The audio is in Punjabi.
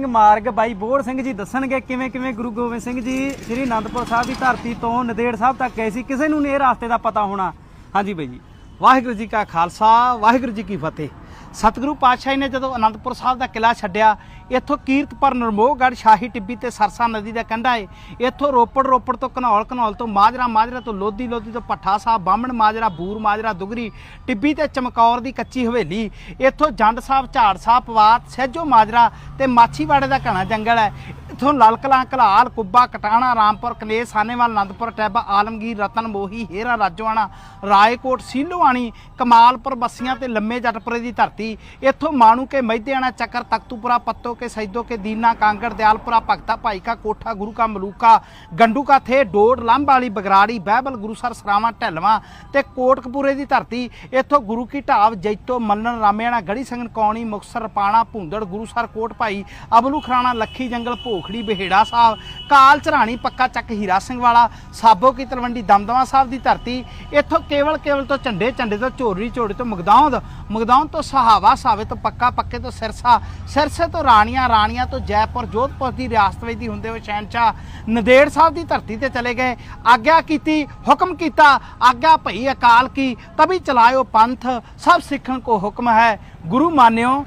ਸਿੰਘ ਮਾਰਗ, ਬਾਈ ਬੋੜ ਸਿੰਘ ਜੀ ਦੱਸਣਗੇ ਕਿਵੇਂ ਕਿਵੇਂ ਗੁਰੂ ਗੋਬਿੰਦ ਸਿੰਘ ਜੀ ਸ੍ਰੀ ਅਨੰਦਪੁਰ ਸਾਹਿਬ ਦੀ ਧਰਤੀ ਤੋਂ ਨਦੇੜ ਸਾਹਿਬ ਤੱਕ ਗਏ ਸੀ। ਕਿਸੇ ਨੂੰ ਨਹੀਂ ਇਹ ਰਸਤੇ ਦਾ ਪਤਾ ਹੋਣਾ। ਹਾਂਜੀ ਬਾਈ ਜੀ। ਵਾਹਿਗੁਰੂ ਜੀ ਕਾ ਖਾਲਸਾ, ਵਾਹਿਗੁਰੂ ਜੀ ਕੀ ਫਤਿਹ। ਸਤਿਗੁਰੂ ਪਾਤਸ਼ਾਹ ਨੇ ਜਦੋਂ ਅਨੰਦਪੁਰ ਸਾਹਿਬ ਦਾ ਕਿਲਾ ਛੱਡਿਆ ਇੱਥੋਂ ਕੀਰਤਪੁਰ ਨਰਮੋਹਗੜ੍ਹ, ਸ਼ਾਹੀ ਟਿੱਬੀ ਤੇ ਸਰਸਾ ਨਦੀ ਦਾ ਕੰਢਾ ਏ। ਇੱਥੋਂ ਰੋਪੜ ਰੋਪੜ ਤੋਂ ਘਨੌਲ ਘਨੌਲ ਤੋਂ ਮਾਜਰਾ ਮਾਜਰਾ ਤੋਂ ਲੋਧੀ ਲੋਧੀ ਤੋਂ ਪੱਠਾ ਸਾਹਿਬ, ਬਾਹਮਣ ਮਾਜਰਾ, ਬੂਰ ਮਾਜਰਾ, ਦੁਗਰੀ, ਟਿੱਬੀ ਤੇ ਚਮਕੌਰ ਦੀ ਕੱਚੀ ਹਵੇਲੀ। ਇੱਥੋਂ ਜੰਡ ਸਾਹਿਬ, ਝਾੜ ਸਾਹਿਬ, ਪਵਾਤ, ਸਹਿਜੋ ਮਾਜਰਾ ਤੇ ਮਾਛੀਵਾੜੇ ਦਾ ਘਣਾ ਜੰਗਲ ਹੈ। ਇੱਥੋਂ ਲਾਲਕਲਾਂ ਕਲਾਲ ਕੁੱਬਾ, ਕਟਾਣਾ, ਰਾਮਪੁਰ ਕਨੇਰ ਸਾਨੇਵਾਲ ਆਨੰਦਪੁਰ ਟੈਬਾ, ਆਲਮਗੀਰ, ਰਤਨ, ਮੋਹੀ, ਹੇਰਾ ਰਾਜੋਆਣਾ ਰਾਏਕੋਟ, ਸੀਲੋਆਣੀ, ਕਮਾਲਪੁਰ ਬੱਸੀਆਂ ਤੇ ਲੰਮੇ ਜੱਟਪੁਰੇ ਦੀ ਧਰਤੀ। ਇੱਥੋਂ ਮਾਣੂ ਕੇ ਮਹਿਦਿਆਣਾ ਚੱਕਰ, ਤਖਤੂਪੁਰਾ ਪੱਤੋ ਕੇ ਸੈਦੋ ਕੇ ਦੀਨਾ, ਕਾਂਗੜ, ਦਿਆਲਪੁਰਾ, ਭਗਤਾ ਭਾਈ ਕਾ ਕੋਠਾ ਗੁਰੂ ਕਾ ਮਲੂਕਾ ਗੰਡੂ ਕਾ ਥੇ ਡੋੜ ਲੰਬ ਵਾਲੀ ਬਗਰਾੜੀ, ਬਹਿਬਲ, ਗੁਰੂਸਰ, ਸਰਾਵਾਂ, ਢਲਵਾ ਤੇ ਕੋਟਕਪੂਰੇ ਦੀ ਧਰਤੀ। ਇੱਥੋਂ ਗੁਰੂ ਕੀ ਢਾਬ, ਜੈਤੋ, ਮੰਨਣ, ਰਾਮਿਆਣਾ ਗੜੀ ਸੰਗਨ ਕੌਣੀ ਮੁਕਸਰ ਪਾਣਾ, ਭੁੰਦੜ, ਗੁਰੂਸਰ ਕੋਟ ਭਾਈ ਅਬਲੂ ਖਰਾਣਾ, ਲੱਖੀ ਜੰਗਲ ਭੋਖ ਬਾਬਲੀ ਬਿਹੇੜਾ ਸਾਹਿਬ, ਕਾਲ ਚਰਾਣੀ ਪੱਕਾ ਚੱਕ ਹੀਰਾ ਸਿੰਘ ਵਾਲਾ, ਸਾਬੋ ਕੀ ਤਲਵੰਡੀ, ਦਮਦਮਾ ਸਾਹਿਬ ਦੀ ਧਰਤੀ, ਇੱਥੋਂ ਕੇਵਲ ਕੇਵਲ ਤੋਂ ਝੰਡੇ ਝੰਡੇ ਤੋਂ ਝੋਰੀ ਝੋੜੇ ਤੋਂ ਮਗਦਾਉਂਦ ਮਗਦਾਉਂਦ ਤੋਂ ਸਹਾਵਾ ਸਾਵੇ ਤੋਂ ਪੱਕਾ, ਪੱਕੇ ਤੋਂ ਸਿਰਸਾ, ਸਿਰਸੇ ਤੋਂ ਰਾਣੀਆਂ ਰਾਣੀਆਂ ਤੋਂ ਜੈਪੁਰ, ਜੋਧਪੁਰ ਦੀ ਰਿਆਸਤ ਵਿੱਚ ਦੀ ਹੁੰਦੇ ਹੋਏ ਸ਼ਹਿਨਸ਼ਾ ਨਦੇੜ ਸਾਹਿਬ ਦੀ ਧਰਤੀ ਤੇ ਚਲੇ ਗਏ, ਆਗਿਆ ਕੀਤੀ, ਹੁਕਮ ਕੀਤਾ, ਆਗਿਆ ਭਈ ਅਕਾਲ ਕੀ, ਤਬੀ ਚਲਾਇਓ ਪੰਥ, ਸਭ ਸਿੱਖਣ ਕੋ ਹੁਕਮ ਹੈ, ਗੁਰੂ ਮਾਨਿਓ